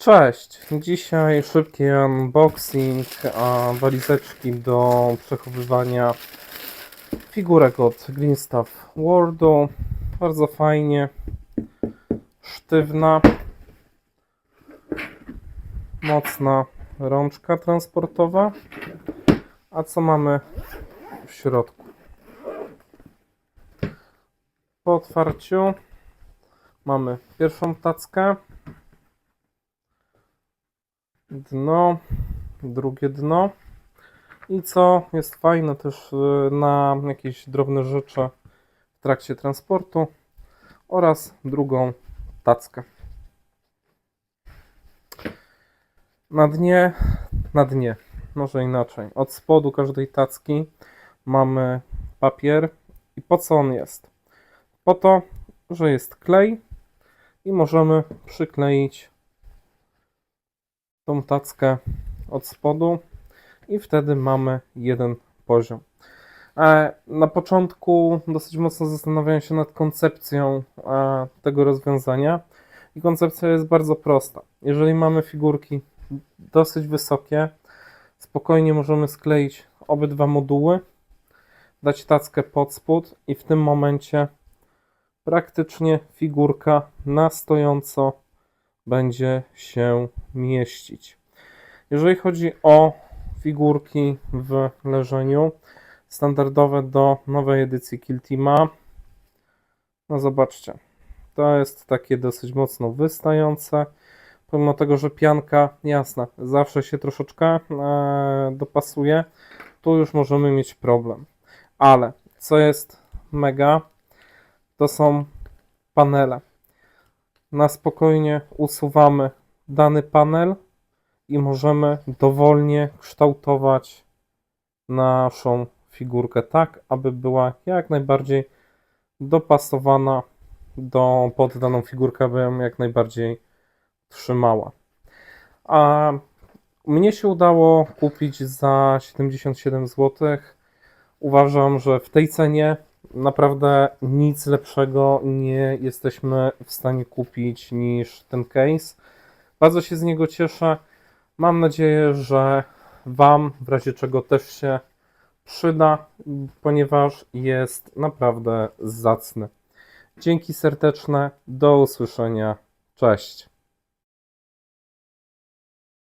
Cześć! Dzisiaj szybki unboxing a, walizeczki do przechowywania figurek od Greenstuff Worldu. Bardzo fajnie, sztywna, mocna rączka transportowa. A co mamy w środku? Po otwarciu mamy pierwszą tackę dno, drugie dno i co jest fajne też y, na jakieś drobne rzeczy w trakcie transportu oraz drugą tackę. Na dnie, na dnie, może inaczej, od spodu każdej tacki mamy papier i po co on jest? Po to, że jest klej i możemy przykleić tą tackę od spodu i wtedy mamy jeden poziom. E, Na początku dosyć mocno zastanawiałem się nad koncepcją e, tego rozwiązania i koncepcja jest bardzo prosta. Jeżeli mamy figurki dosyć wysokie, spokojnie możemy skleić obydwa moduły, dać tackę pod spód i w tym momencie praktycznie figurka na stojąco będzie się mieścić. Jeżeli chodzi o figurki w leżeniu, standardowe do nowej edycji Kill Teama, no zobaczcie, to jest takie dosyć mocno wystające. Pomimo tego, że pianka, jasna, zawsze się troszeczkę e, dopasuje, tu już możemy mieć problem. Ale co jest mega, to są panele na spokojnie usuwamy dany panel i możemy dowolnie kształtować naszą figurkę tak, aby była jak najbardziej dopasowana do, pod daną figurkę, aby ją jak najbardziej trzymała. A mnie się udało kupić za 77 zł. Uważam, że w tej cenie naprawdę nic lepszego nie jesteśmy w stanie kupić niż ten case. Bardzo się z niego cieszę. Mam nadzieję, że Wam w razie czego też się przyda, ponieważ jest naprawdę zacny. Dzięki serdeczne, do usłyszenia. Cześć.